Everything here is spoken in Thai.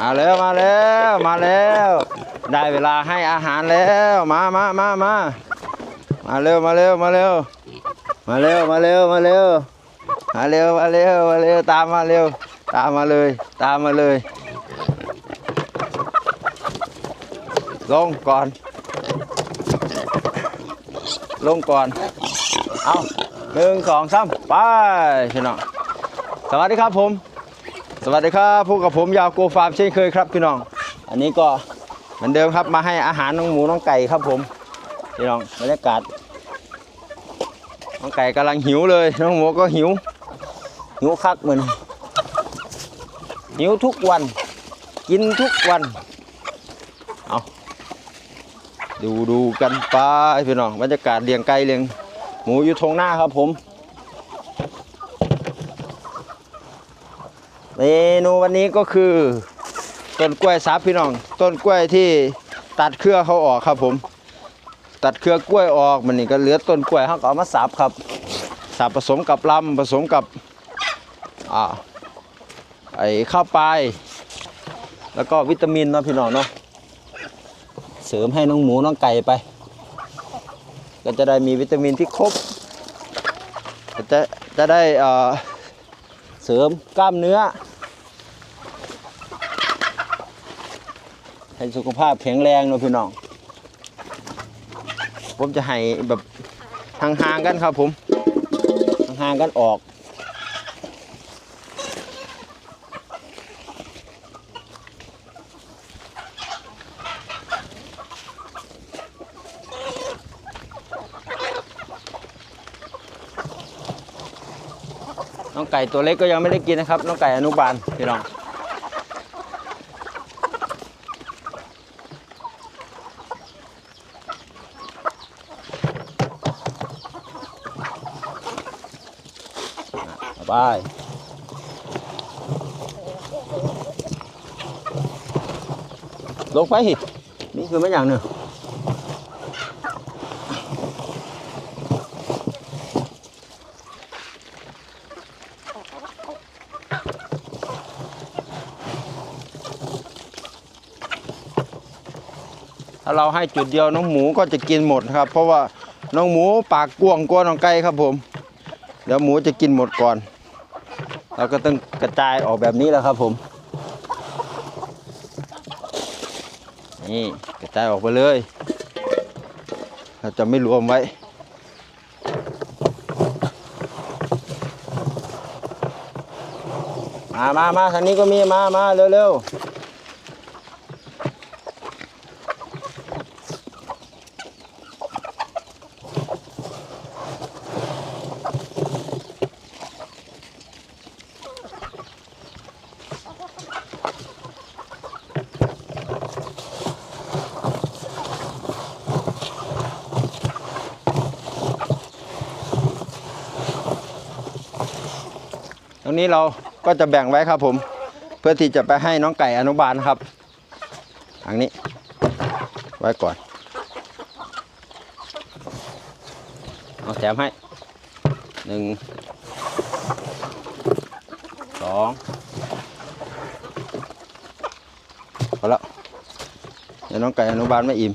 มาแล้วมาแล้วมาแล้ว ได้เวลาให้อาหารแล้วมามามามามาเร็วมาเร็วมาเร็วมาเร็วมาเร็วมาเร็วมาเร็วมาเร็วมาเร็วตามมาเร็ว ตามมาเลย ตามมาเลย ลงก่อน ลงก่อน เอาหนึ่งสองสามไปพี่น้องสวัสดีครับผม วัสดีครับพบกับผมยาวโกฟาร์มเช่นเคยครับพี่น้อง อันนี้ก็เหมือนเดิมครับมาให้อาหารน้องหมูน้องไก่ครับผมพี่น้องบรรยากาศน้องไก่กำลังหิวเลย น้องหมูก็หิว หิวคักเหมือนหิวทุกวัน กินทุกวันเอาดูดูกันไปพี่น้องบรรยากาศเลี้ยงไก่เลี้ยงหมูอยู่ทงหน้าครับผม เมนูวันนี้ก็คือต้นกล้วยซับพี่น้อง ต้นกล้วยที่ตัดเครือเขาออกครับผม ตัดเครือกล้วยออกมันนี่ก็เหลือต้นกล้วยเขาก็เอามาสับครับสับผสมกับลำผสมกับอ่าไอ้ข้าวปลายแล้วก็วิตามินเนาะพี่น้องเนาะเสริมให้น้องหมูน้องไก่ไป ก็จะได้มีวิตามินที่ครบจะจะได้เสริมกล้ามเนื้อ ให้สุขภาพแข็งแรงเนอะพี่น้อง ผมจะให้แบบห่างๆกันครับผมห่างๆกันออกน้องไก่ตัวเล็กก็ยังไม่ได้กินนะครับ น้องไก่อนุบาลพี่น้อง ไปลงไปหินี่คือไม่อย่างหนึ่งถ้าเราให้จุดเดียวน้องหมูก็จะกินหมดครับ เพราะว่าน้องหมูปากกว้างกว่าน้องไก่ครับผม เดี๋ยวหมูจะกินหมดก่อน เราก็ต้องกระจายออกแบบนี้แล้วครับผมนี่กระจายออกไปเลย เราจะไม่รวมไว้มามามาทางนี้ก็มีมามาเร็วๆ รงนี้เราก็จะแบ่งไว้ครับผม เพื่อที่จะไปให้น้องไก่อนุบาลครับทางนี้ไว้ก่อนเอาแถมให้หนึ่งสองพอแล้วเดี๋ยวน้องไก่อนุบาลไม่อิ่ม